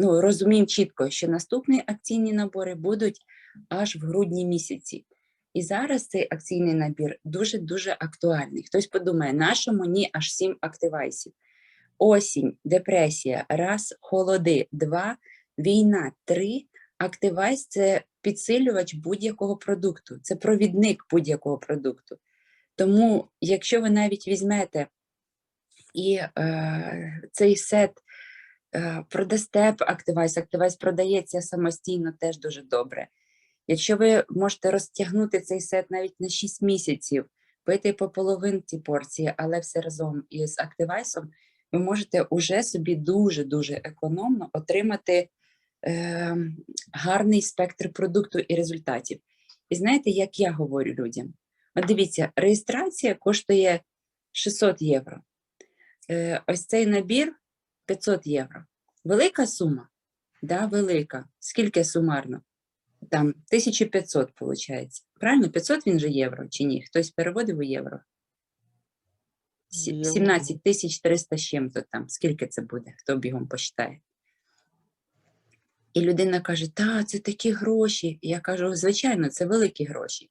ну, розуміємо чітко, що наступні акційні набори будуть аж в грудні місяці. І зараз цей акційний набір дуже-дуже актуальний. Хтось подумає, нащо мені аж сім активайсів? Осінь, депресія, раз, холоди, два, війна, три. Активайс це підсилювач будь-якого продукту, це провідник будь-якого продукту. Тому, якщо ви навіть візьмете і е, цей сет продасте Активайс, Активайс продається самостійно теж дуже добре. Якщо ви можете розтягнути цей сет навіть на 6 місяців, пити по половинці порції, але все разом із Активайсом, ви можете уже собі дуже-дуже економно отримати е, гарний спектр продукту і результатів. І знаєте, як я говорю людям? От дивіться, реєстрація коштує 600 євро. Е, ось цей набір 500 євро. Велика сума? Да, велика. Скільки сумарно? Там 1500 виходить. Правильно, 500 він же євро чи ні? Хтось переводив у євро? 17 тисяч 300 з чим-то там. Скільки це буде? Хто бігом посчитає? І людина каже: та, це такі гроші. І я кажу, звичайно, це великі гроші.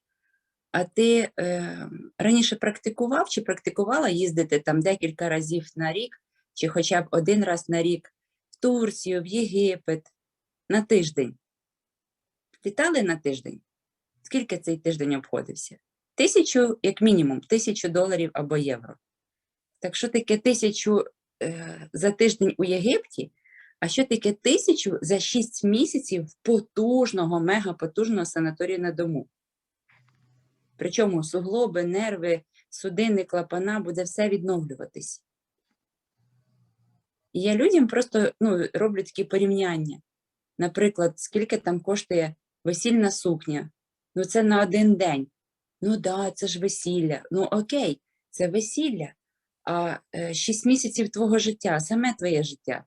А ти е, раніше практикував чи практикувала їздити там декілька разів на рік, чи хоча б один раз на рік в Турцію, в Єгипет на тиждень? Літали на тиждень? Скільки цей тиждень обходився? Тисячу, як мінімум, тисячу доларів або євро. Так що таке тисячу е, за тиждень у Єгипті, а що таке тисячу за 6 місяців потужного, мегапотужного санаторію на дому? Причому суглоби, нерви, судини, клапана буде все відновлюватись. І я людям просто ну, роблю такі порівняння. Наприклад, скільки там коштує весільна сукня? Ну, це на один день. Ну да, це ж весілля. Ну окей, це весілля. А е, 6 місяців твого життя, саме твоє життя.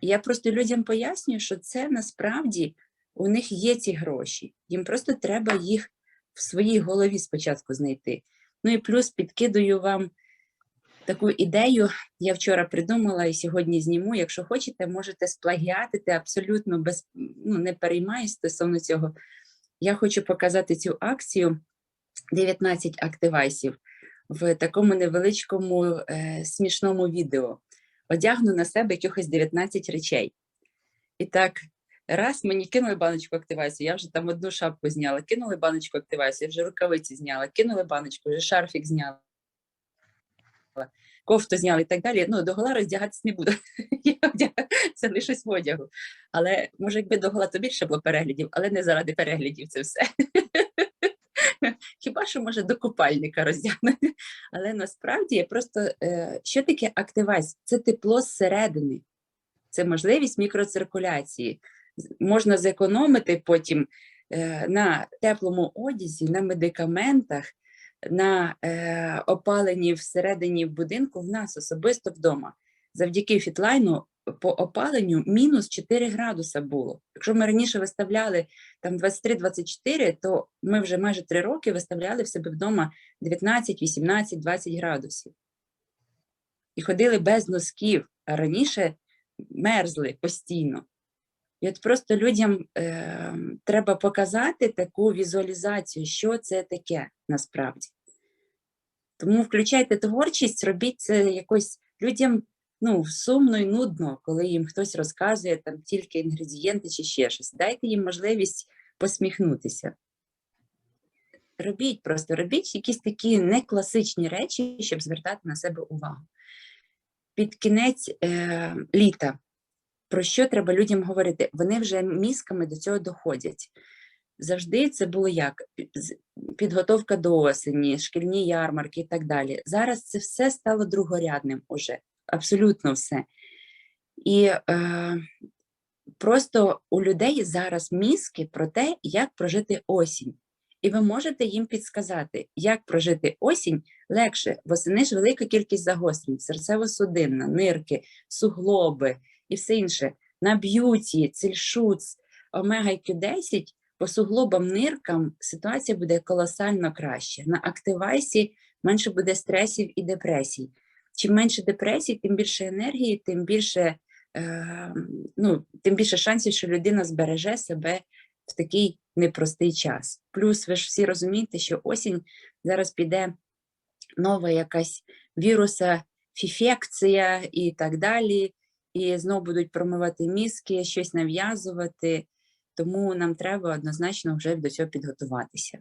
Я просто людям пояснюю, що це насправді у них є ці гроші. Їм просто треба їх в своїй голові спочатку знайти. Ну і плюс підкидую вам таку ідею. Я вчора придумала і сьогодні зніму. Якщо хочете, можете сплагіатити абсолютно без ну, не переймаюсь стосовно цього. Я хочу показати цю акцію 19 активайсів в такому невеличкому е, смішному відео. Одягну на себе якихось 19 речей. І так, раз мені кинули баночку активайсу, я вже там одну шапку зняла, кинули баночку активайсу, я вже рукавиці зняла, кинули баночку, вже шарфік зняла, кофту зняла і так далі. Ну, догола роздягатися не буду. Одяг- залишусь в одягу. Але може, якби догола, то більше було переглядів, але не заради переглядів це все. Хіба що може до купальника роздягнути. Але насправді просто е, що таке активайз? Це тепло зсередини, це можливість мікроциркуляції. Можна зекономити потім е, на теплому одязі, на медикаментах, на е, опаленні всередині будинку в нас особисто вдома. Завдяки фітлайну по опаленню мінус 4 градуса було. Якщо ми раніше виставляли там 23-24, то ми вже майже 3 роки виставляли в себе вдома 19, 18, 20 градусів. І ходили без носків, а раніше мерзли постійно. І от просто людям е, треба показати таку візуалізацію, що це таке насправді. Тому включайте творчість, робіть це якось людям ну, сумно і нудно, коли їм хтось розказує там тільки інгредієнти чи ще щось. Дайте їм можливість посміхнутися. Робіть просто, робіть якісь такі некласичні речі, щоб звертати на себе увагу. Під кінець е, літа, про що треба людям говорити? Вони вже мізками до цього доходять. Завжди це було як підготовка до осені, шкільні ярмарки і так далі. Зараз це все стало другорядним уже, абсолютно все. І е, просто у людей зараз мізки про те, як прожити осінь. І ви можете їм підсказати, як прожити осінь легше. Восени ж велика кількість загострень, серцево-судинна, нирки, суглоби і все інше. На б'юті, цільшуц, омега Q10 по суглобам ниркам ситуація буде колосально краще. На активайсі менше буде стресів і депресій. Чим менше депресій, тим більше енергії, тим більше е, ну, тим більше шансів, що людина збереже себе в такий непростий час. Плюс ви ж всі розумієте, що осінь зараз піде нова якась віруса, фіфекція і так далі. І знову будуть промивати мізки, щось нав'язувати. Тому нам треба однозначно вже до цього підготуватися.